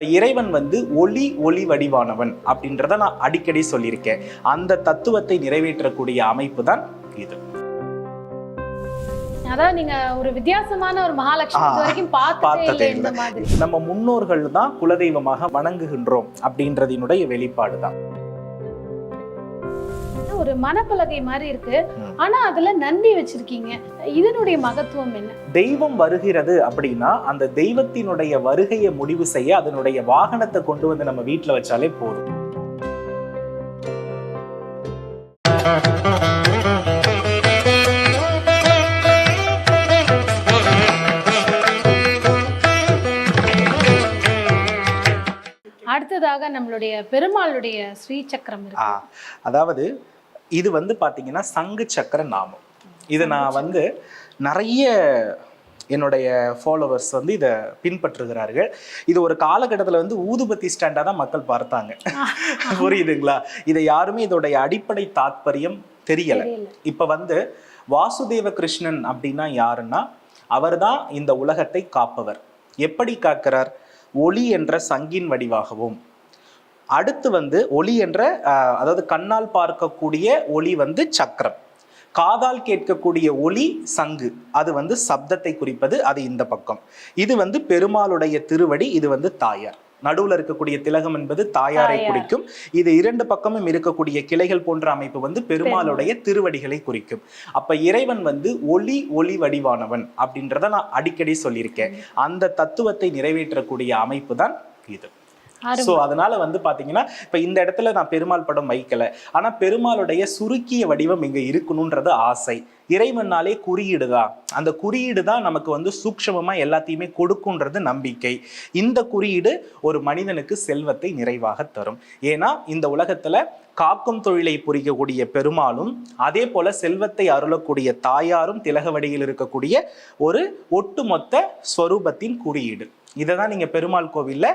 இறைவன் வந்து ஒளி ஒளி வடிவானவன் அப்படின்றத நான் அடிக்கடி சொல்லியிருக்கேன். அந்த தத்துவத்தை நிறைவேற்றக்கூடிய அமைப்பு தான் இது. நீங்க ஒரு வித்தியாசமான ஒரு மகாலட்சுமி மாதிரி. நம்ம முன்னோர்கள் தான் குலதெய்வமாக வணங்குகின்றோம் அப்படின்றதினுடைய வெளிப்பாடு தான் ஒரு மணப்பலகை மாதிரி இருக்கு. ஆனா அதுல நந்தி வச்சிருக்கீங்க. இதனுடைய மகத்துவம் என்ன? தெய்வம் வருகிறது அப்படின்னா அந்த தெய்வத்தினுடைய வருகையை முடிவு செய்ய அதனுடைய வாகனத்தை கொண்டு வந்து நம்ம வீட்டில் வச்சாலே போதும். அடுத்ததாக நம்மளுடைய பெருமாளுடைய ஸ்ரீ சக்கரம் அதாவது இது வந்து பாத்தீங்கன்னா சங்கு சக்கர நாமம். இது நான் வந்து நிறைய என்னுடைய ஃபாலோவர்ஸ் வந்து இதை பின்பற்றுகிறார்கள். இது ஒரு காலகட்டத்தில் வந்து ஊதுபத்தி ஸ்டாண்டாக தான் மக்கள் பார்த்தாங்க. புரியுதுங்களா? இதை யாருமே இதோடைய அடிப்படை தாத்பரியம் தெரியல. இப்ப வந்து வாசுதேவ கிருஷ்ணன் அப்படின்னா யாருன்னா அவர்தான் இந்த உலகத்தை காப்பவர். எப்படி காக்கிறார்? ஒளி என்ற சங்கின் வடிவாகவும். அடுத்து வந்து ஒளி என்ற அதாவது கண்ணால் பார்க்கக்கூடிய ஒளி வந்து சக்கரம். காதால் கேட்கக்கூடிய ஒளி சங்கு. அது வந்து சப்தத்தை குறிப்பது அது இந்த பக்கம். இது வந்து பெருமாளுடைய திருவடி இது வந்து தாயார். நடுவுல இருக்கக்கூடிய திலகம் என்பது தாயார். குறிக்கும். இது இரண்டு பக்கமும் இருக்கக்கூடிய கிளைகள் போன்ற அமைப்பு வந்து பெருமாளுடைய திருவடிகளை குறிக்கும். அப்ப இறைவன் வந்து ஒளி ஒளி வடிவானவன் அப்படின்றத நான் அடிக்கடி சொல்லியிருக்கேன். அந்த தத்துவத்தை நிறைவேற்றக்கூடிய அமைப்பு தான் இது. ஸோ அதனால வந்து பார்த்தீங்கன்னா இப்போ இந்த இடத்துல நான் பெருமாள் படம் வைக்கல. ஆனா பெருமாளுடைய சுருக்கிய வடிவம் இங்க இருக்கணும்ன்றது ஆசை. இறைவனாலே குறியீடு தான் அந்த குறியீடு தான் நமக்கு வந்து சூக்ஷமமாக எல்லாத்தையுமே கொடுக்குன்றது நம்பிக்கை. இந்த குறியீடு ஒரு மனிதனுக்கு செல்வத்தை நிறைவாக தரும். ஏன்னா இந்த உலகத்துல காக்கும் தொழிலை புரியக்கூடிய பெருமாளும் அதே போல செல்வத்தை அருளக்கூடிய தாயாரும் திலகவடியில் இருக்கக்கூடிய ஒரு ஒட்டுமொத்த ஸ்வரூபத்தின் குறியீடு. இதை தான் நீங்க பெருமாள் கோவில்ல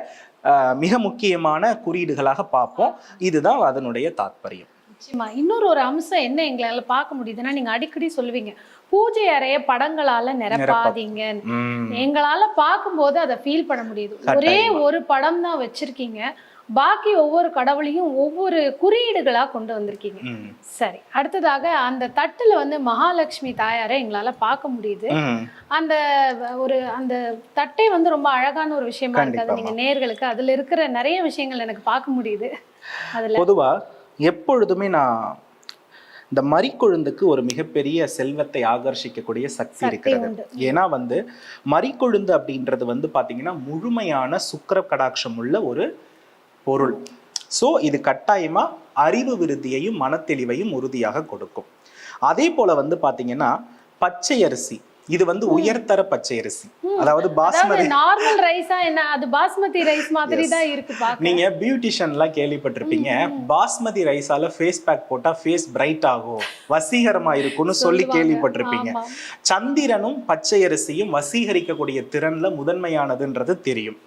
மிக முக்கியமான குறியீடுகளாக பார்ப்போம். இதுதான் அதனுடைய தாத்பரியம். நிச்சயமா. இன்னொரு ஒரு அம்சம் என்ன எங்களால பார்க்க முடியுதுன்னா நீங்க அடிக்கடி சொல்லுவீங்க. பூஜை அறைய படங்களால நிரப்பாதீங்க. எங்களால பார்க்கும்போது அதை ஃபீல் பண்ண முடியுது. ஒரே. ஒரு படம் தான் வச்சிருக்கீங்க. பாக்கி ஒவ்வொரு கடவுளையும் ஒவ்வொரு குறியீடுகளா கொண்டு வந்திருக்கீங்க. சரி அடுத்ததாக அந்த தட்டுல வந்து மகாலட்சுமி தாயாரை எங்களால பார்க்க முடியுது. அந்த ஒரு அந்த தட்டை வந்து ரொம்ப அழகான ஒரு விஷயமா இருக்கு அது. நீங்க நேர்களுக்கு அதுல இருக்கிற நிறைய விஷயங்கள் எனக்கு பார்க்க முடியுது அதுல பொதுவா எப்பொழுதுமே நான் இந்த மறிக்கொழுந்துக்கு ஒரு மிகப்பெரிய செல்வத்தை ஆகர்ஷிக்கக்கூடிய சக்தி சக்தி இருக்கிறது. ஏன்னா வந்து மறிக்கொழுந்து அப்படின்றது வந்து பாத்தீங்கன்னா முழுமையான சுக்கிர கடாட்சம் உள்ள ஒரு பொருள் சோ இது கட்டாயமா அறிவு விருத்தியையும் மனத்தெளிவையும் உறுதியாக கொடுக்கும் அதே போல வந்து பாத்தீங்கன்னா பச்சை அரிசி இது வந்து உயர்தர பச்சை அரிசி. அதாவது பாஸ்மதி நார்மல் ரைஸா என்ன அது பாஸ்மதி ரைஸ் மாதிரி. தான் இருக்கு பாக்க நீங்க பியூட்டிஷியன்லாம் கேள்விப்பட்டிருப்பீங்க பாஸ்மதி ரைஸால ஃபேஸ் பேக் போட்டா ஃபேஸ் பிரைட் ஆகும் வசீகரமா இருக்கும்னு சொல்லி. கேள்விப்பட்டிருப்பீங்க. சந்திரனும் பச்சை அரிசியும் வசீகரிக்கக்கூடிய திறன்ல முதன்மையானதுன்றது தெரியும்.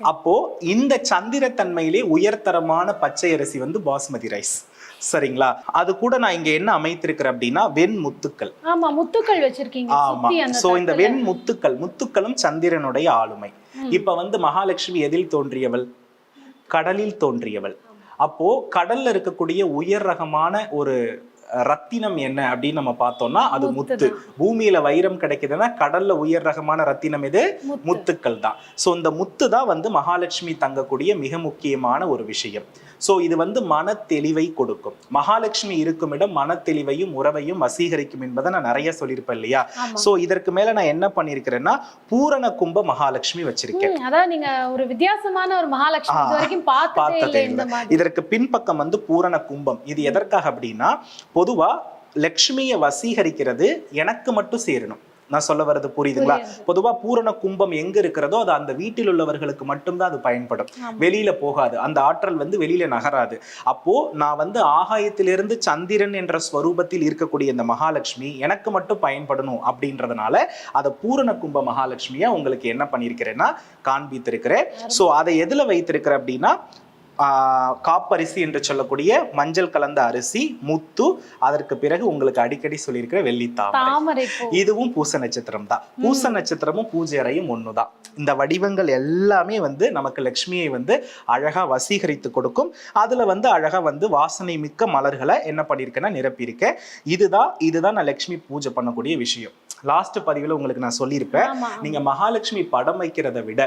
அப்போ இந்த சந்திரத்தன்மையிலே உயர்தரமான பச்சை அரிசி வந்து பாஸ்மதி ரைஸ். சரிங்களா? அது கூட நான் இங்க என்ன அமைத்திருக்கிறேன் அப்படின்னா வெண் முத்துக்கள் ஆமா முத்துக்கள் வச்சிருக்கீங்க ஆமா. சோ இந்த. வெண் முத்துக்கள் முத்துக்களும் சந்திரனுடைய ஆளுமை. இப்ப வந்து மகாலட்சுமி எதில் தோன்றியவள்? கடலில் தோன்றியவள். அப்போ கடல்ல இருக்கக்கூடிய உயர் ரகமான ஒரு ரத்தினம் என்ன அப்படின்னு நம்ம பார்த்தோம்னா அது முத்து. பூமியில வைரம் கிடைக்குதுன்னா கடல்ல உயர் ரகமான ரத்தினம் இது முத்து. முத்துக்கள் தான். ஸோ இந்த முத்து தான் வந்து மகாலட்சுமி தங்கக்கூடிய மிக முக்கியமான ஒரு விஷயம். ஸோ இது வந்து மன தெளிவை கொடுக்கும். மகாலட்சுமி இருக்கும் இடம் மன தெளிவையும் உறவையும் வசீகரிக்கும் என்பதை நான் நிறைய சொல்லியிருப்பேன் இல்லையா. ஸோ இதற்கு மேல நான் என்ன பண்ணியிருக்கிறேன்னா பூரண கும்ப மகாலட்சுமி வச்சிருக்கேன். அதான் நீங்க ஒரு வித்தியாசமான ஒரு மகாலட்சுமி பார்த்ததே இல்லை இதற்கு பின்பக்கம் வந்து பூரண கும்பம். இது எதற்காக அப்படின்னா பொதுவா லக்ஷ்மியை வசீகரிக்கிறது எனக்கு மட்டும் சேரணும். நான் சொல்ல வர்றது புரியுதுங்களா? புரியுது. பொதுவா பூரண கும்பம் எங்க இருக்கிறதோ அது அந்த வீட்டில் உள்ளவர்களுக்கு மட்டும்தான் அது பயன்படும். வெளியில போகாது. அந்த ஆற்றல் வந்து வெளியில நகராது. அப்போ நான் வந்து ஆகாயத்திலிருந்து சந்திரன் என்ற ஸ்வரூபத்தில் இருக்கக்கூடிய இந்த மகாலட்சுமி எனக்கு மட்டும் பயன்படணும் அப்படின்றதுனால அதை பூரண கும்ப மகாலட்சுமியா உங்களுக்கு என்ன பண்ணியிருக்கிறேன்னா காண்பித்திருக்கிறேன். சோ அதை எதுல வைத்திருக்கிறேன் அப்படின்னா காப்பரிசி என்று சொல்லக்கூடிய மஞ்சள் கலந்த அரிசி முத்து அதற்கு பிறகு உங்களுக்கு அடிக்கடி சொல்லியிருக்கிற தாமரை. பூ. இதுவும் பூச நட்சத்திரம் தான். பூச நட்சத்திரமும் பூஜை அறையும் ஒண்ணுதான் இந்த வடிவங்கள் எல்லாமே வந்து நமக்கு லக்ஷ்மியை வந்து அழகா வசீகரித்து கொடுக்கும். அதுல வந்து அழகா வந்து வாசனை மிக்க மலர்களை என்ன பண்ணியிருக்கேன்னா நிரப்பியிருக்கேன். இதுதான் இதுதான் நான் லக்ஷ்மி பூஜை பண்ணக்கூடிய விஷயம். லாஸ்ட் பதிவுல உங்களுக்கு நான் சொல்லியிருப்பேன் நீங்க மகாலட்சுமி படம் வைக்கிறத விட.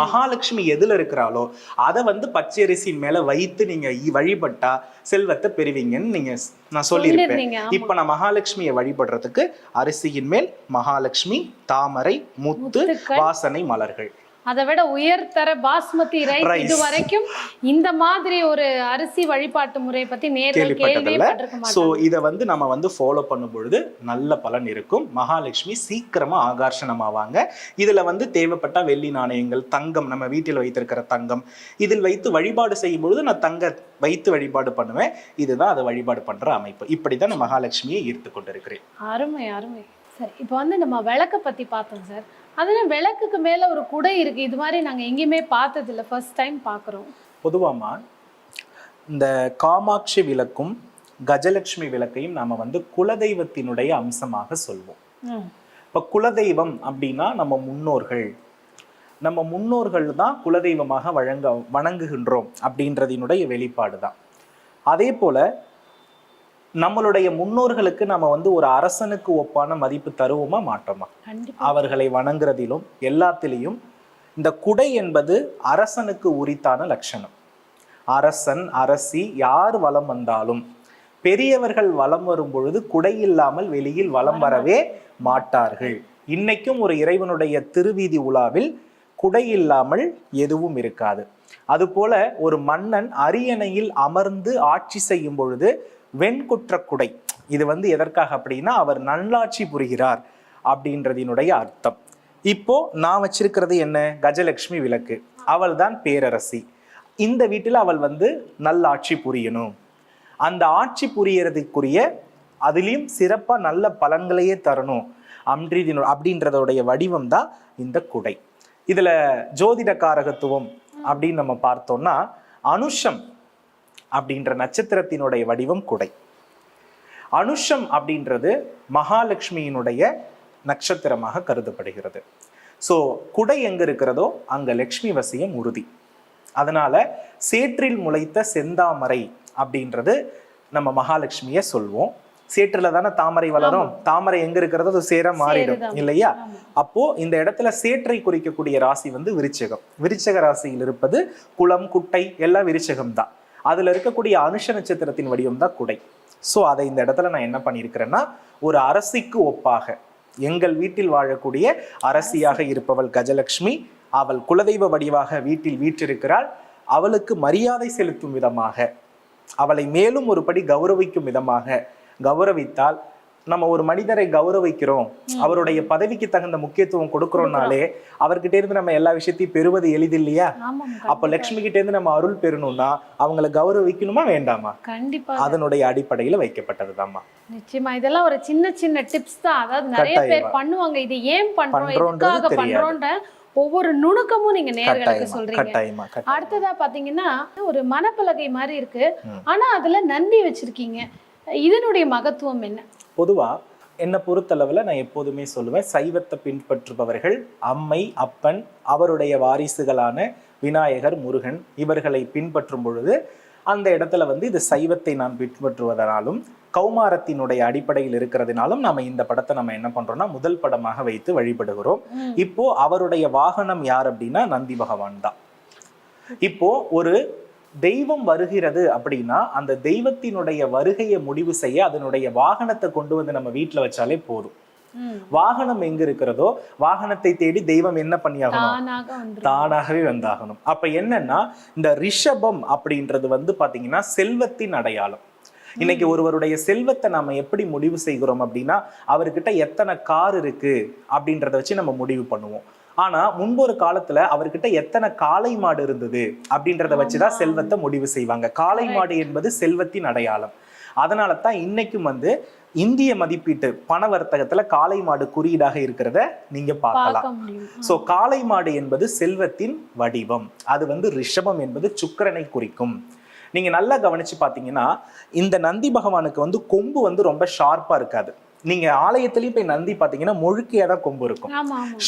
மகாலட்சுமி எதுல இருக்கிறாளோ அதை வந்து பச்சரிசியின் மேல வைத்து நீங்க வழிபட்டா செல்வத்தை பெறுவீங்கன்னு நீங்க நான் சொல்லியிருப்பேன். இப்ப நான் மகாலட்சுமியை வழிபடுறதுக்கு அரிசியின் மேல் மகாலட்சுமி தாமரை முத்து. வாசனை மலர்கள் அதை விட உயர்தர பாஸ்மதி ரைஸ். இது வரைக்கும் இந்த மாதிரி ஒரு அரிசி வழிபாட்டு முறை பத்தி நேர்கள் கேள்விப்பட்டதில்ல. மாட்டாங்க. இதை வந்து நம்ம வந்து ஃபாலோ பண்ணும் பொழுது நல்ல பலன் இருக்கும். மகாலட்சுமி சீக்கிரமா ஆகர்ஷணம் ஆவாங்க இதுல வந்து தேவைப்பட்ட வெள்ளி நாணயங்கள் தங்கம் நம்ம வீட்டில் வைத்திருக்கிற தங்கம் இதில் வைத்து வழிபாடு செய்யும் பொழுது நான் தங்க வைத்து வழிபாடு பண்ணுவேன். இதுதான் அதை வழிபாடு பண்ற அமைப்பு. இப்படிதான் நான் மகாலட்சுமியை ஈர்த்து கொண்டிருக்கிறேன். அருமை அருமை. சரி இப்போ வந்து நம்ம விளக்க பத்தி பார்த்தோம் சார். அதுல விளக்குக்கு மேல ஒரு குடை இருக்கு. இது மாதிரி நாங்க எங்கேயுமே பார்த்தது இல்ல ஃபர்ஸ்ட் டைம் பாக்குறோம் பொதுவாமா இந்த காமாட்சி விளக்கும் கஜலட்சுமி விளக்கையும் நாம வந்து குலதெய்வத்தினுடைய அம்சமாக சொல்வோம். இப்போ குலதெய்வம் அப்படின்னா நம்ம முன்னோர்கள். நம்ம முன்னோர்கள் தான் குலதெய்வமாக வழங்க வணங்குகின்றோம் அப்படின்றதினுடைய வெளிப்பாடு தான் அதே போல நம்மளுடைய முன்னோர்களுக்கு நம்ம வந்து ஒரு அரசனுக்கு ஒப்பான மதிப்பு தருவோமா மாட்டோமா? அவர்களை வணங்குறதிலும் எல்லாத்திலையும் இந்த குடை என்பது அரசனுக்கு உரித்தான லட்சணம். அரசன் அரசி யார் வலம் வந்தாலும் பெரியவர்கள் வலம் வரும் பொழுது குடை இல்லாமல் வெளியில் வலம் வரவே மாட்டார்கள். இன்னைக்கும் ஒரு இறைவனுடைய திருவீதி உலாவில் குடை இல்லாமல் எதுவும் இருக்காது. அதுபோல ஒரு மன்னன் அரியணையில் அமர்ந்து ஆட்சி செய்யும் பொழுது வெண்குற்ற குடை இது வந்து எதற்காக அப்படின்னா அவர் நல்லாட்சி புரிகிறார் அப்படின்றதினுடைய அர்த்தம். இப்போ நான் வச்சிருக்கிறது என்ன? கஜலட்சுமி விளக்கு. அவள் தான் பேரரசி. இந்த வீட்டில் அவள் வந்து நல்லாட்சி புரியணும். அந்த ஆட்சி புரியறதுக்குரிய அதுலேயும் சிறப்பாக நல்ல பலன்களையே தரணும் அப்படிதினு அப்படின்றதோடைய வடிவம் தான் இந்த குடை. இதில் ஜோதிட காரகத்துவம் அப்படின்னு நம்ம பார்த்தோம்னா அனுஷம் அப்படின்ற நட்சத்திரத்தினுடைய வடிவம் குடை. அனுஷம் அப்படின்றது மகாலட்சுமியினுடைய நட்சத்திரமாக கருதப்படுகிறது. ஸோ குடை எங்க இருக்கிறதோ அங்க லக்ஷ்மி வசியம் உறுதி. அதனால சேற்றில் முளைத்த செந்தாமரை அப்படின்றது நம்ம மகாலட்சுமியை சொல்வோம். சேற்றுல தானே தாமரை வளரும். தாமரை எங்க இருக்கிறதோ அது சேர மாறிடும். இல்லையா. அப்போ இந்த இடத்துல சேற்றை குறிக்கக்கூடிய ராசி வந்து விருச்சகம். விருச்சக ராசியில் இருப்பது குளம் குட்டை எல்லாம் விருச்சகம் தான் அதுல இருக்கக்கூடிய அனுஷ நட்சத்திரத்தின் வடிவம் தான் குடை. சோ அதை இந்த இடத்துல நான் என்ன பண்ணியிருக்கிறேன்னா ஒரு அரசிக்கு ஒப்பாக எங்கள் வீட்டில் வாழக்கூடிய அரசியாக இருப்பவள் கஜலட்சுமி அவள் குலதெய்வ வடிவாக வீட்டில் வீற்றிருக்கிறாள். அவளுக்கு மரியாதை செலுத்தும் விதமாக அவளை மேலும் ஒரு படி கௌரவிக்கும் விதமாக கௌரவித்தால் நம்ம ஒரு மனிதரை கௌரவிக்கிறோம் அவருடைய பதவிக்கு தகுந்த முக்கியத்துவம் கொடுக்கிறோம்னாலே அவர்கிட்ட இருந்து நம்ம எல்லா விஷயத்தையும் பெறுவது எளிதில்லையா? ஆமாம் அப்ப லட்சுமி கிட்ட இருந்து நம்ம அருள் பெறணும்னா அவங்கள கௌரவிக்கணுமா வேண்டாமா? கண்டிப்பா. அதனுடைய அடிப்படையில வைக்கப்பட்டதுதாம்மா. நிச்சயமா இதெல்லாம் ஒரு சின்ன சின்ன டிப்ஸ் தான். அதாவது நிறைய பேர். பண்ணுவாங்க. இது ஏன் பண்றோம்? எதுக்காக. பண்றோன்ற ஒவ்வொரு நுணுக்கமும் நீங்க நேர்களுக்கு சொல்றீங்க. அடுத்ததா பாத்தீங்கன்னா ஒரு மணப்பலகை மாதிரி இருக்கு. ஆனா அதுல நந்தி வச்சிருக்கீங்க. இதனுடைய மகத்துவம் என்ன? பொதுவா என்னை பொறுத்தளவில் நான் எப்போதுமே சொல்லுவேன் சைவத்தை பின்பற்றுபவர்கள் அம்மை அப்பன் அவருடைய வாரிசுகளான விநாயகர் முருகன் இவர்களை பின்பற்றும் பொழுது அந்த இடத்துல வந்து இது சைவத்தை நான் பின்பற்றுவதனாலும் கௌமாரத்தினுடைய அடிப்படையில் இருக்கிறதுனாலும் நாம இந்த படத்தை நம்ம என்ன பண்றோம்னா முதல் படமாக வைத்து வழிபடுகிறோம். இப்போ அவருடைய வாகனம் யார் அப்படின்னா நந்தி பகவான் தான் இப்போ ஒரு தெய்வம் வருகிறது அப்படின்னா அந்த தெய்வத்தினுடைய வருகையை முடிவு செய்ய அதனுடைய வாகனத்தை கொண்டு வந்து நம்ம வீட்ல வச்சாலே போதும். வாகனம் எங்க இருக்கிறதோ வாகனத்தை தேடி தெய்வம் என்ன பண்ணியாகணும்? தானாகவே வந்தாகணும். அப்ப என்னன்னா இந்த ரிஷபம் அப்படின்றது வந்து பாத்தீங்கன்னா செல்வத்தின் அடையாளம். இன்னைக்கு ஒருவருடைய செல்வத்தை நாம எப்படி முடிவு செய்கிறோம் அப்படின்னா அவர்கிட்ட எத்தனை கார் இருக்கு அப்படின்றத வச்சு நம்ம முடிவு பண்ணுவோம். ஆனா முன்பொரு காலத்துல அவர்கிட்ட எத்தனை காளை மாடு இருந்தது அப்படின்றத வச்சுதான். செல்வத்தை முடிவு செய்வாங்க. காளை. மாடு என்பது செல்வத்தின் அடையாளம். அதனால தான் இன்னைக்கும் வந்து இந்திய மதிப்பீட்டு பண வர்த்தகத்துல காளை மாடு குறியீடாக இருக்கிறத நீங்க பார்க்கலாம். சோ காளை மாடு என்பது செல்வத்தின் வடிவம். அது வந்து ரிஷபம் என்பது சுக்கிரனை குறிக்கும். நீங்க நல்லா கவனிச்சு பாத்தீங்கன்னா இந்த நந்தி பகவானுக்கு வந்து கொம்பு வந்து ரொம்ப ஷார்ப்பா இருக்காது. நீங்க ஆலயத்திலயும் போய் நந்தி பாத்தீங்கன்னா முழுக்கையா தான் கொம்பு இருக்கும்.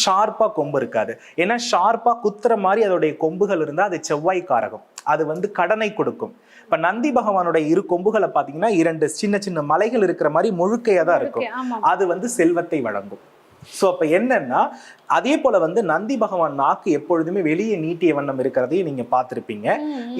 ஷார்ப்பா கொம்பு இருக்காது. ஏன்னா ஷார்ப்பா குத்துற மாதிரி அதோடைய கொம்புகள் இருந்தா அது செவ்வாய் காரகம் அது வந்து கடனை கொடுக்கும். இப்ப நந்தி பகவானுடைய இரு கொம்புகளை பாத்தீங்கன்னா இரண்டு சின்ன சின்ன மலைகள் இருக்கிற மாதிரி முழுக்கையா தான் இருக்கும். அது வந்து செல்வத்தை வழங்கும். ஸோ அப்ப என்னன்னா அதே போல வந்து நந்தி பகவான் நாக்கு எப்பொழுதுமே வெளியே நீட்டிய வண்ணம் இருக்கிறதையும் நீங்க பார்த்திருப்பீங்க.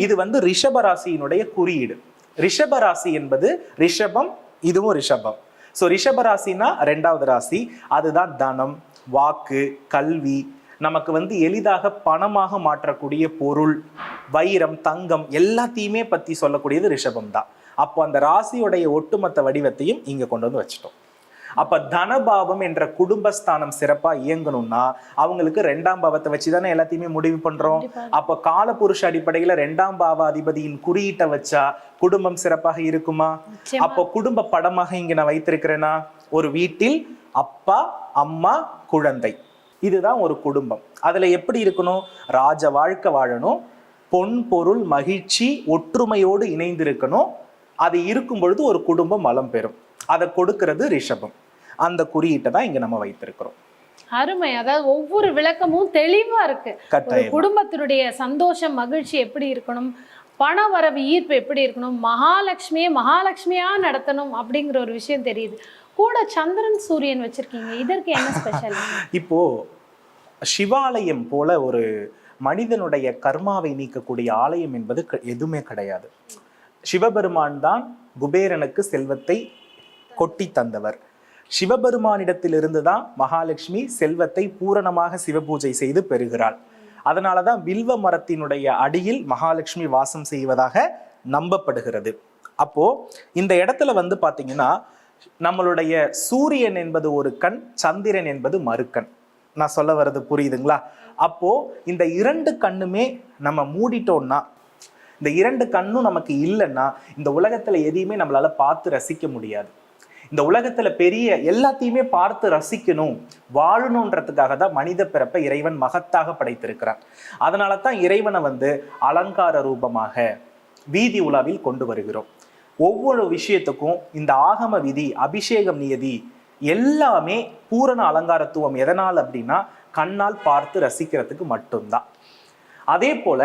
இது வந்து ரிஷப ராசியினுடைய குறியீடு. ரிஷப ராசி என்பது ரிஷபம் இதுவும் ரிஷபம். ஸோ ரிஷப ராசினா ரெண்டாவது ராசி. அதுதான் தனம் வாக்கு கல்வி. நமக்கு வந்து எளிதாக பணமாக மாற்றக்கூடிய பொருள் வைரம் தங்கம் எல்லாத்தையுமே பற்றி சொல்லக்கூடியது ரிஷபம் தான் அப்போ அந்த ராசியுடைய ஒட்டுமொத்த வடிவத்தையும் இங்கே கொண்டு வந்து வச்சுட்டோம். அப்ப தனபாவம் என்ற குடும்பஸ்தானம் சிறப்பா இயங்கணும்னா அவங்களுக்கு ரெண்டாம் பாவத்தை வச்சு தானே எல்லாத்தையுமே முடிவு பண்றோம். அப்ப காலபுருஷ அடிப்படையில ரெண்டாம் பாவாதிபதியின் குறியீட்டை வச்சா குடும்பம் சிறப்பாக இருக்குமா. அப்போ குடும்ப படமாக இங்க நான் வைத்திருக்கிறேனா? ஒரு வீட்டில் அப்பா அம்மா குழந்தை. இதுதான் ஒரு குடும்பம். அதுல எப்படி இருக்கணும்? ராஜ வாழ்க்கை வாழணும். பொன் பொருள் மகிழ்ச்சி ஒற்றுமையோடு இணைந்திருக்கணும். அது இருக்கும் பொழுது ஒரு குடும்பம் வளம் பெறும். அதை கொடுக்கிறது ரிஷபம். அந்த குறியீட்டை தான் இங்க நம்ம வைத்திருக்கிறோம். அருமை. அதாவது ஒவ்வொரு விளக்கமும் தெளிவா இருக்கு. குடும்பத்தினுடைய சந்தோஷம் மகிழ்ச்சி எப்படி இருக்கணும்? பண வரவு ஈர்ப்பு எப்படி இருக்கணும்? மகாலட்சுமியை மகாலட்சுமியா நடத்தணும் அப்படிங்கிற ஒரு விஷயம் தெரியுது. கூட சந்திரன் சூரியன் வச்சிருக்கீங்க. இதற்கு என்ன ஸ்பெஷல் இப்போ சிவாலயம் போல ஒரு மனிதனுடைய கர்மாவை நீக்கக்கூடிய ஆலயம் என்பது எதுவுமே கிடையாது. சிவபெருமான் தான் குபேரனுக்கு செல்வத்தை கொட்டி தந்தவர். சிவபெருமானிடத்திலிருந்து தான் மகாலட்சுமி செல்வத்தை பூரணமாக சிவபூஜை செய்து பெறுகிறாள். அதனால தான் வில்வ மரத்தினுடைய அடியில் மகாலட்சுமி வாசம் செய்வதாக நம்பப்படுகிறது. அப்போ இந்த இடத்துல வந்து பார்த்தீங்கன்னா நம்மளுடைய சூரியன் என்பது ஒரு கண் சந்திரன் என்பது மறுக்கண் நான் சொல்ல வர்றது புரியுதுங்களா? அப்போ இந்த இரண்டு கண்ணுமே நம்ம மூடிட்டோம்னா இந்த இரண்டு கண்ணும் நமக்கு இல்லைன்னா இந்த உலகத்துல எதையுமே நம்மளால பார்த்து ரசிக்க முடியாது. இந்த உலகத்துல பெரிய எல்லாத்தையுமே பார்த்து ரசிக்கணும் வாழணுன்றதுக்காக தான் மனித பிறப்பை இறைவன் மகத்தாக படைத்திருக்கிறான். அதனால தான் இறைவனை வந்து அலங்கார ரூபமாக வீதி உலாவில் கொண்டு வருகிறோம். ஒவ்வொரு விஷயத்துக்கும் இந்த ஆகம விதி அபிஷேகம் நியதி எல்லாமே பூரண அலங்காரத்துவம் எதனால் அப்படின்னா கண்ணால் பார்த்து ரசிக்கிறதுக்கு மட்டும்தான். அதே போல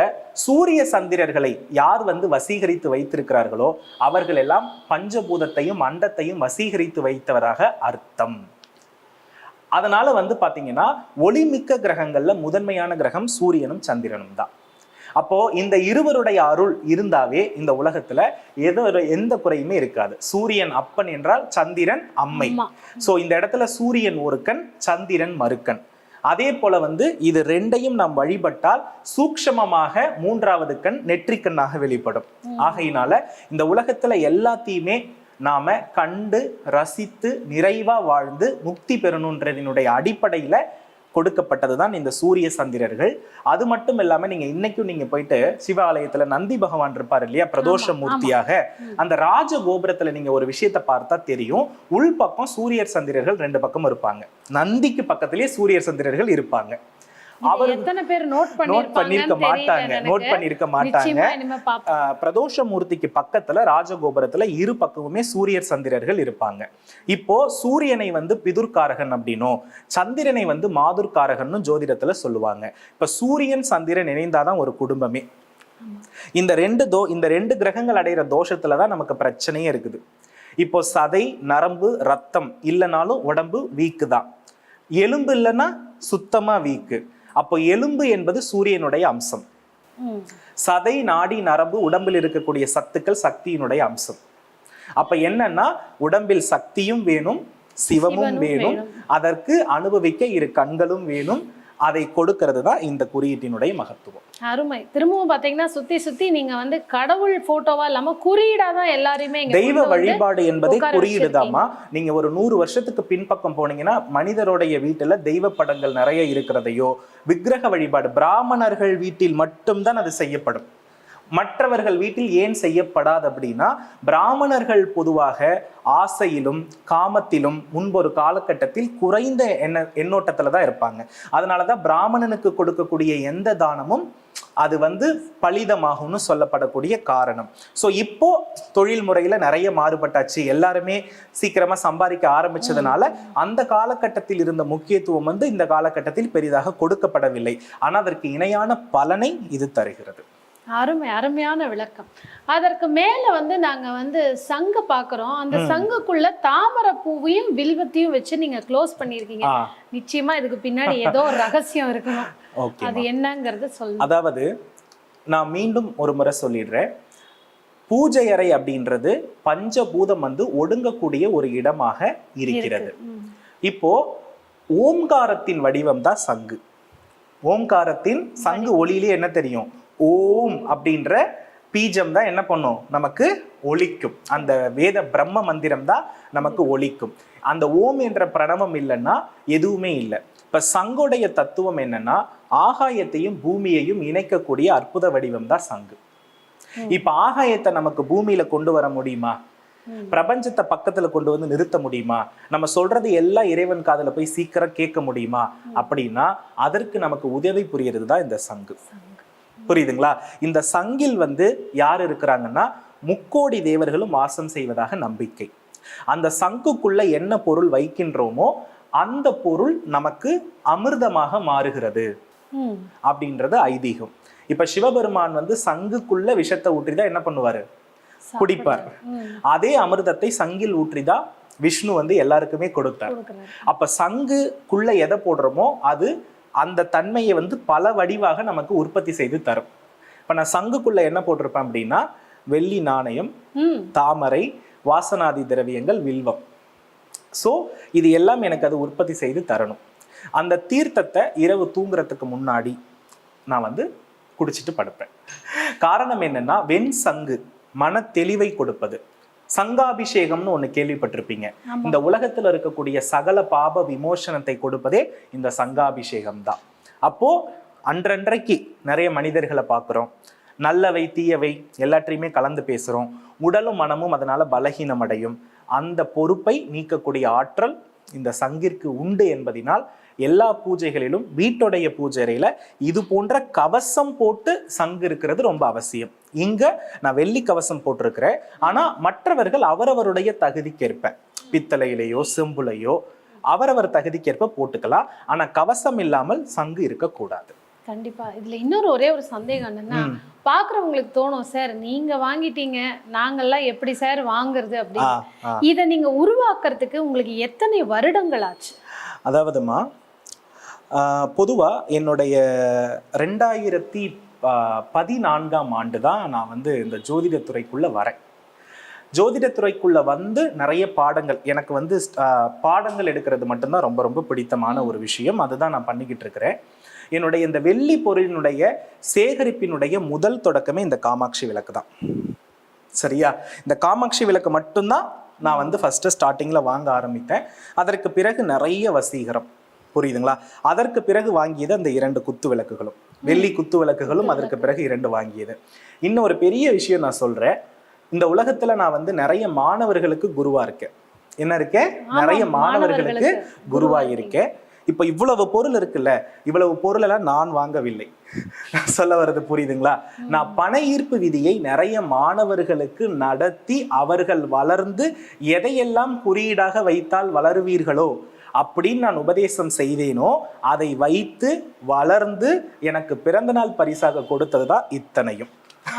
சூரிய சந்திரர்களை யார் வந்து வசீகரித்து வைத்திருக்கிறார்களோ அவர்கள் எல்லாம் பஞ்சபூதத்தையும் அண்டத்தையும் வசீகரித்து வைத்தவராக அர்த்தம். அதனால வந்து பாத்தீங்கன்னா ஒளிமிக்க கிரகங்கள்ல முதன்மையான கிரகம் சூரியனும் சந்திரனும் தான். அப்போ இந்த இருவருடைய அருள் இருந்தாவே இந்த உலகத்துல எதோ எந்த குறையுமே இருக்காது. சூரியன் அப்பன் என்றால் சந்திரன் அம்மை. சோ இந்த இடத்துல சூரியன் ஒரு கண் சந்திரன் மறுக்கண் அதே போல வந்து இது ரெண்டையும் நாம் வழிபட்டால் சூக்ஷமமாக மூன்றாவது கண் நெற்றிக்கண்ணாக வெளிப்படும். ஆகையினால இந்த உலகத்துல எல்லாத்தையுமே நாம கண்டு ரசித்து நிறைவா வாழ்ந்து முக்தி பெறணுன்றதினுடைய அடிப்படையில கொடுக்கப்பட்டதுதான் இந்த சூரிய சந்திரர்கள். அது மட்டும் இல்லாம நீங்க இன்னைக்கும் நீங்க போயிட்டு சிவாலயத்துல நந்தி பகவான் இருப்பார் இல்லையா? பிரதோஷ மூர்த்தியாக. அந்த ராஜ கோபுரத்துல நீங்க ஒரு விஷயத்தை பார்த்தா தெரியும். உள் பக்கம் சூரியர் சந்திரர்கள் ரெண்டு பக்கம் இருப்பாங்க. நந்திக்கு பக்கத்திலேயே சூரியர் சந்திரர்கள் இருப்பாங்க. அவர் எத்தனை பேர் நோட் நோட் பண்ணிருக்க மாட்டாங்க. நோட் பண்ணிருக்க மாட்டாங்க. பிரதோஷ மூர்த்திக்கு பக்கத்துல ராஜகோபுரத்துல இரு பக்கமுமே சூரியர் சந்திரர்கள் இருப்பாங்க. இப்போ சூரியனை வந்து பிதுர்காரகன் அப்படின்னும் சந்திரனை வந்து மாதுர்காரகன்னு ஜோதிடத்துல சொல்லுவாங்க. இப்ப சூரியன் சந்திரன் இணைந்தாதான் ஒரு குடும்பமே. இந்த ரெண்டு தோ இந்த ரெண்டு கிரகங்கள் அடையிற தோஷத்துல தான் நமக்கு பிரச்சனையே இருக்குது. இப்போ சதை நரம்பு ரத்தம் இல்லைனாலும் உடம்பு வீக்கு தான் எலும்பு இல்லைன்னா சுத்தமா வீக்கு. அப்போ எலும்பு என்பது சூரியனுடைய அம்சம். சதை நாடி நரம்பு உடம்பில் இருக்கக்கூடிய சத்துக்கள் சக்தியினுடைய அம்சம் அப்ப என்னன்னா உடம்பில் சக்தியும் வேணும் சிவமும் வேணும். அதற்கு அனுபவிக்க இரு கண்களும் வேணும் அதை கொடுக்கிறது தான் இந்த குறியீட்டினுடைய மகத்துவம். அருமை. திரும்பவும் பாத்தீங்கன்னா சுத்தி சுத்தி நீங்க வந்து கடவுள் போட்டோவா இல்லாம குறியீடா தான் எல்லாரையுமே இங்க தெய்வ வழிபாடு என்பதை குறியீடுதாம்மா. நீங்க ஒரு நூறு வருஷத்துக்கு பின்பக்கம் போனீங்கன்னா மனிதருடைய வீட்டுல தெய்வ படங்கள் நிறைய இருக்கிறதையோ விக்கிரக வழிபாடு பிராமணர்கள் வீட்டில் மட்டும்தான் அது செய்யப்படும். மற்றவர்கள் வீட்டில் ஏன் செய்யப்படாது அப்படின்னா பிராமணர்கள் பொதுவாக ஆசையிலும் காமத்திலும் முன்பொரு காலகட்டத்தில் குறைந்த எண்ண எண்ணோட்டத்துல தான் இருப்பாங்க. அதனாலதான் பிராமணனுக்கு கொடுக்கக்கூடிய எந்த தானமும் அது வந்து பலிதமாகும்னு சொல்லப்படக்கூடிய காரணம். ஸோ இப்போ தொழில் முறையில நிறைய மாறுபட்டாச்சு. எல்லாருமே சீக்கிரமா சம்பாதிக்க ஆரம்பிச்சதுனால அந்த காலகட்டத்தில் இருந்த முக்கியத்துவம் வந்து இந்த காலகட்டத்தில் பெரிதாக கொடுக்கப்படவில்லை. ஆனால் அதற்கு இணையான பலனை இது தருகிறது. அருமை அருமையான விளக்கம். அதற்கு மேல வந்து நாங்க வந்து சங்கு பாக்குறோம். அந்த. சங்குக்குள்ள தாமரை பூவையும் வில்வத்தையும் வச்சு நீங்க க்ளோஸ் பண்ணிருக்கீங்க. நிச்சயமா இதுக்கு பின்னாடி ஏதோ ஒரு ரகசியம் இருக்கணும். அது என்னங்கறத சொல்லுங்க அதாவது நான் மீண்டும் ஒரு முறை சொல்லிடுறேன். பூஜை அறை அப்படின்றது பஞ்சபூதம் வந்து ஒடுங்கக்கூடிய ஒரு இடமாக இருக்கிறது. இப்போ ஓம்காரத்தின் வடிவம் தான் சங்கு. ஓம்காரத்தின் சங்கு ஒளியிலே என்ன தெரியும்? ஓம் அப்படின்ற பீஜம் தான் என்ன பண்ணும்? நமக்கு ஒலிக்கும். அந்த வேத பிரம்ம மந்திரம் தான் நமக்கு ஒலிக்கும். அந்த ஓம் என்ற பிரணவம் இல்லைன்னா எதுவுமே இல்லை. இப்ப சங்குடைய தத்துவம் என்னன்னா ஆகாயத்தையும் பூமியையும் இணைக்கக்கூடிய அற்புத வடிவம் தான் சங்கு. இப்ப ஆகாயத்தை நமக்கு பூமியில கொண்டு வர முடியுமா. பிரபஞ்சத்தை பக்கத்துல கொண்டு வந்து நிறுத்த முடியுமா? நம்ம சொல்றது எல்லாம் இறைவன் காதுல போய் சீக்கிரம் கேட்க முடியுமா? அப்படின்னா அதற்கு நமக்கு உதவி புரியறது தான் இந்த சங்கு. புரியுதுங்களா? இந்த சங்கில் வந்து யார் இருக்கிறாங்கன்னா முக்கோடி தேவர்களும் வாசம் செய்வதாக நம்பிக்கை. அந்த சங்குக்குள்ள என்ன பொருள் வைக்கின்றோமோ அந்த பொருள் நமக்கு அமிர்தமாக மாறுகிறது. அப்படின்றது ஐதீகம். இப்ப சிவபெருமான் வந்து சங்குக்குள்ள விஷத்தை ஊற்றிதான் என்ன பண்ணுவாரு? குடிப்பார். அதே அமிர்தத்தை சங்கில் ஊற்றிதான் விஷ்ணு வந்து எல்லாருக்குமே கொடுத்தார். அப்ப சங்குக்குள்ள எதை போடுறோமோ அது அந்த தன்மையை வந்து பல வடிவாக நமக்கு உற்பத்தி செய்து தரும். இப்ப நான் சங்குக்குள்ள என்ன போட்டிருப்பேன் அப்படின்னா வெள்ளி நாணயம். தாமரை வாசனாதி திரவியங்கள் வில்வம். ஸோ இது எல்லாம் எனக்கு அது உற்பத்தி செய்து தரணும். அந்த தீர்த்தத்தை இரவு தூங்குறதுக்கு முன்னாடி நான் வந்து குடிச்சிட்டு படுப்பேன். காரணம் என்னன்னா வெண் சங்கு மன தெளிவை கொடுப்பது. சங்காபிஷேகம்னு ஒண்ணு கேள்விப்பட்டிருப்பீங்க. இந்த உலகத்துல இருக்கக்கூடிய சகல பாப விமோசனத்தை கொடுப்பதே இந்த சங்காபிஷேகம் தான் அப்போ அன்றன்றைக்கு நிறைய மனிதர்களை பார்க்குறோம். நல்லவை தீயவை எல்லாற்றையுமே கலந்து பேசுறோம். உடலும் மனமும் அதனால பலகீனம் அடையும் அந்த பொறுப்பை நீக்கக்கூடிய ஆற்றல் இந்த சங்கிற்கு உண்டு என்பதினால் எல்லா பூஜைகளிலும் வீட்டுடைய பூஜைறையில இது போன்ற கவசம் போட்டு சங்கு இருக்கிறது ரொம்ப அவசியம். இங்க நான் வெள்ளி கவசம் போட்டிருக்கிறேன். ஆனா மற்றவர்கள் அவரவருடைய தகுதிக்கேற்ப பித்தளையிலேயோ செம்புலையோ அவரவர் தகுதிக்கேற்ப போட்டுக்கலாம். ஆனா கவசம் இல்லாமல் சங்கு இருக்கக்கூடாது. கண்டிப்பா. இதுல இன்னொரு ஒரே ஒரு சந்தேகம் என்னன்னா. பாக்குறவங்களுக்கு தோணும் சார் நீங்க வாங்கிட்டீங்க நாங்கெல்லாம் எப்படி சார் வாங்குறது? அப்படின்னு. இத நீங்க உருவாக்குறதுக்கு உங்களுக்கு எத்தனை வருடங்கள் ஆச்சு? அதாவதுமா பொதுவாக என்னுடைய ரெண்டாயிரத்தி பதினான்காம் ஆண்டு தான் நான் வந்து இந்த ஜோதிடத்துறைக்குள்ளே வரேன். ஜோதிடத்துறைக்குள்ளே வந்து நிறைய பாடங்கள் எனக்கு வந்து பாடங்கள் எடுக்கிறது மட்டும்தான் ரொம்ப ரொம்ப பிடித்தமான ஒரு விஷயம். அதுதான் நான் பண்ணிக்கிட்டு இருக்கிறேன். என்னுடைய இந்த வெள்ளி பொருளினுடைய சேகரிப்பினுடைய முதல் தொடக்கமே இந்த காமாட்சி விளக்கு தான். சரியா? இந்த காமாட்சி விளக்கு மட்டும்தான் நான் வந்து ஃபஸ்ட்டு ஸ்டார்டிங்கில் வாங்க ஆரம்பித்தேன். அதற்கு பிறகு நிறைய வசீகரம். புரியுதுங்களா? அதற்கு பிறகு வாங்கியது அந்த இரண்டு குத்து விளக்குகளும். வெள்ளி குத்து விளக்குகளும் அதற்கு பிறகு இரண்டு வாங்கியது. இன்னும் ஒரு பெரிய விஷயம் நான் சொல்றேன். இந்த உலகத்துல நான் வந்து நிறைய மாணவர்களுக்கு குருவா இருக்கேன். என்ன இருக்கேன்? நிறைய மாணவர்களுக்கு குருவா இருக்கேன். இப்ப இவ்வளவு பொருள் இருக்குல்ல இவ்வளவு பொருள் எல்லாம் நான் வாங்கவில்லை. சொல்ல வர்றது புரியுதுங்களா? நான் பண ஈர்ப்பு விதியை நிறைய மாணவர்களுக்கு நடத்தி அவர்கள் வளர்ந்து எதையெல்லாம் குறியீடாக வைத்தால் வளருவீர்களோ அப்படின்னு நான் உபதேசம் செய்தேனோ அதை வைத்து வளர்ந்து எனக்கு பிறந்தநாள் பரிசாக கொடுத்தது தான் இத்தனையும்.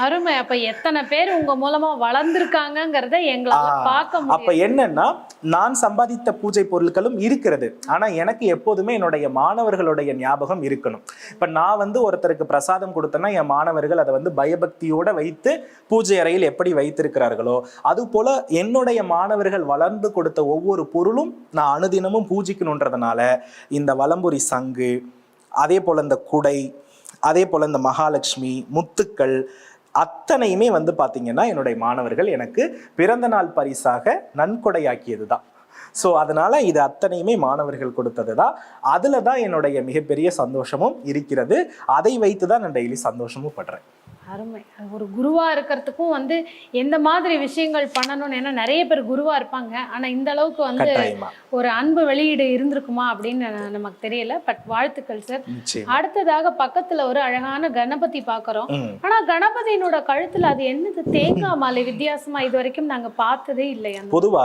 அருமை. அப்ப எத்தனை பேர் உங்க மூலமா வளர்ந்திருக்காங்கங்கிறத எங்களால பார்க்க அப்ப முடியும் என்னன்னா நான் சம்பாதித்த பூஜை பொருட்களும் இருக்கிறது. ஆனா எனக்கு எப்போதுமே என்னுடைய மாணவர்களுடைய ஞாபகம் இருக்கணும். இப்ப நான் வந்து ஒருத்தருக்கு பிரசாதம் கொடுத்தேன்னா என் மாணவர்கள் அதை வந்து பயபக்தியோட வைத்து பூஜை அறையில் எப்படி வைத்திருக்கிறார்களோ அது போல என்னுடைய மாணவர்கள் வளர்ந்து கொடுத்த ஒவ்வொரு பொருளும் நான் அனுதினமும் பூஜிக்கணுன்றதுனால இந்த வலம்புரி சங்கு அதே போல இந்த குடை அதே போல இந்த மகாலட்சுமி முத்துக்கள் அத்தனையுமே வந்து பார்த்தீங்கன்னா என்னுடைய மாணவர்கள் எனக்கு பிறந்த நாள் பரிசாக நன்கொடையாக்கியது தான் ஸோ அதனால் இது அத்தனையுமே மாணவர்கள் கொடுத்தது தான் அதில் தான் என்னுடைய மிகப்பெரிய சந்தோஷமும் இருக்கிறது. அதை வைத்து தான் நான் டெய்லி சந்தோஷமும் படுறேன். அருமை. ஒரு குருவா இருக்கிறதுக்கும் வந்து எந்த மாதிரி விஷயங்கள் பண்ணணும்னு ஏன்னா நிறைய பேர் குருவா இருப்பாங்க. ஆனா இந்த அளவுக்கு வந்து ஒரு அன்பு வெளியீடு இருந்திருக்குமா அப்படின்னு நமக்கு தெரியல. பட் வாழ்த்துக்கள் சார் அடுத்ததாக பக்கத்துல ஒரு அழகான கணபதி பார்க்கறோம் ம். ஆனா கணபதியினோட கழுத்துல அது என்னது? தேங்காய் மாலை வித்தியாசமா இது வரைக்கும் நாங்க பார்த்ததே இல்லை அந்த பொதுவா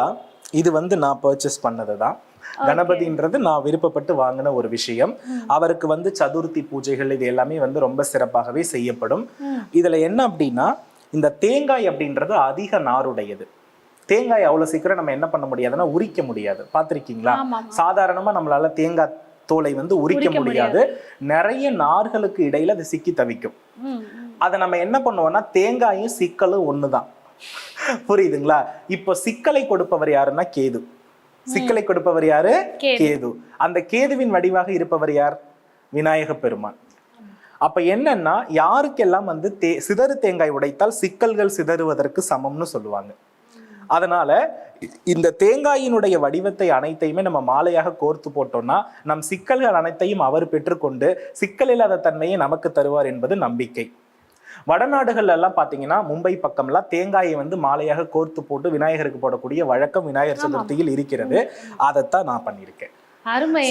இது வந்து நான் பர்ச்சேஸ் பண்ணது தான் கணபதின்றது நான் விருப்பப்பட்டு வாங்கின ஒரு விஷயம். அவருக்கு வந்து சதுர்த்தி பூஜைகள் இது எல்லாமே வந்து ரொம்ப சிறப்பாகவே செய்யப்படும். இதுல என்ன அப்படின்னா இந்த தேங்காய் அப்படின்றது அதிக நாருடையது. தேங்காய் அவ்வளவு சீக்கிரம் நம்ம என்ன பண்ண முடியாதுன்னா உரிக்க முடியாது. பார்த்திருக்கீங்களா? சாதாரணமா நம்மளால தேங்காய் தோலை வந்து உரிக்க முடியாது. நிறைய நார்களுக்கு இடையில அது சிக்கி தவிக்கும். அதை நம்ம என்ன பண்ணுவோம்னா தேங்காயும் சிக்கலும் ஒண்ணுதான். புரியுதுங்களா? இப்போ சிக்கலை கொடுப்பவர் யாருன்னா கேது. சிக்கலை கொடுப்பவர் யாரு? கேது. அந்த கேதுவின் வடிவாக இருப்பவர் யார்? விநாயக பெருமான். அப்ப என்னன்னா யாருக்கெல்லாம் வந்து தே சிதறு தேங்காய் உடைத்தால் சிக்கல்கள் சிதறுவதற்கு சமம்னு சொல்லுவாங்க. அதனால இந்த தேங்காயினுடைய வடிவத்தை அனைத்தையுமே நம்ம மாலையாக கோர்த்து போட்டோம்னா நம் சிக்கல்கள் அனைத்தையும் அவர் பெற்றுக்கொண்டு சிக்கல் இல்லாத தன்மையை நமக்கு தருவார் என்பது நம்பிக்கை. வடநாடுகள்ல எல்லாம் பாத்தீங்கன்னா மும்பை பக்கம்லாம் தேங்காயை வந்து மாலையாக கோர்த்து போட்டு விநாயகருக்கு போடக்கூடிய வழக்கம் விநாயகர் சதுர்த்தியில் இருக்கிறது. அதைத்தான் நான் பண்ணியிருக்கேன். அருமை.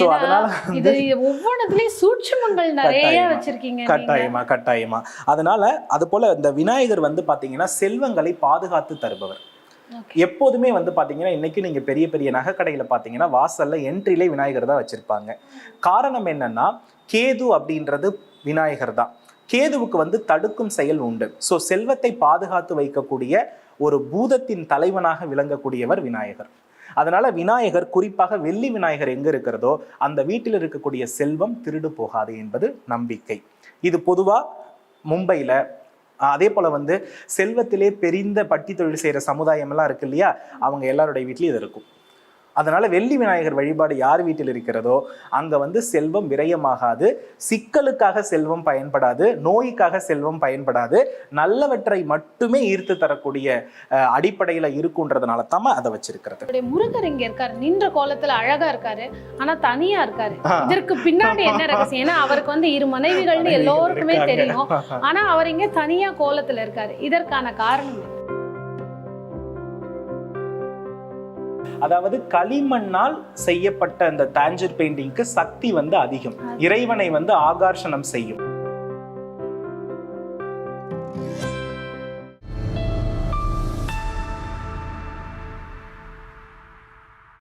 இது ஒவ்வொன்றுத்துலயும் சூட்சுமங்கள் நிறைய கட்டாயமா, வச்சிருக்கீங்க. கட்டாயமா கட்டாயமா. அதனால அது போல இந்த விநாயகர் வந்து பாத்தீங்கன்னா செல்வங்களை பாதுகாத்து தருபவர். எப்போதுமே வந்து பாத்தீங்கன்னா இன்னைக்கு நீங்க பெரிய பெரிய நகைக்கடையில பாத்தீங்கன்னா வாசல்ல என்ட்ரிலே விநாயகர் தான் வச்சிருப்பாங்க. காரணம் என்னன்னா கேது அப்படின்றது விநாயகர் தான். கேதுவுக்கு வந்து தடுக்கும் செயல் உண்டு. ஸோ செல்வத்தை பாதுகாத்து வைக்கக்கூடிய ஒரு பூதத்தின் தலைவனாக விளங்கக்கூடியவர் விநாயகர். அதனால விநாயகர் குறிப்பாக வெள்ளி விநாயகர் எங்க இருக்கிறதோ அந்த வீட்டில் இருக்கக்கூடிய செல்வம் திருடு போகாது என்பது நம்பிக்கை. இது பொதுவா மும்பையில அதே போல வந்து செல்வத்திலே பெரிந்த பட்டி தொழில் செய்யற சமுதாயம் எல்லாம் இருக்கு இல்லையா? அவங்க எல்லாருடைய வீட்லயும் இது இருக்கும். அதனால வெள்ளி விநாயகர் வழிபாடு யார் வீட்டில் இருக்கிறதோ அங்க வந்து செல்வம் விரயமாகாது. சிக்கலுக்காக செல்வம் பயன்படாது நோய்க்காக செல்வம் பயன்படாது. நல்லவற்றை மட்டுமே ஈர்த்து தரக்கூடிய அடிப்படையில இருக்குன்றதுனால தான் அதை வச்சிருக்கிறது. முருகர் இங்க இருக்காரு. நின்ற கோலத்துல அழகா இருக்காரு. ஆனா தனியா இருக்காரு. இதற்கு பின்னாடி என்ன ரகசியம்? ஏன்னா அவருக்கு வந்து இரு மனைவிகள்னு எல்லோருக்குமே. தெரியும். ஆனா அவர் இங்க தனியா கோலத்துல இருக்காரு. இதற்கான காரணம் அதாவது களிமண்ணால் செய்யப்பட்ட அந்த தாஞ்சர் பெயிண்டிங்க்கு சக்தி வந்து அதிகம். இறைவனை வந்து ஆகர்ஷணம் செய்யும்.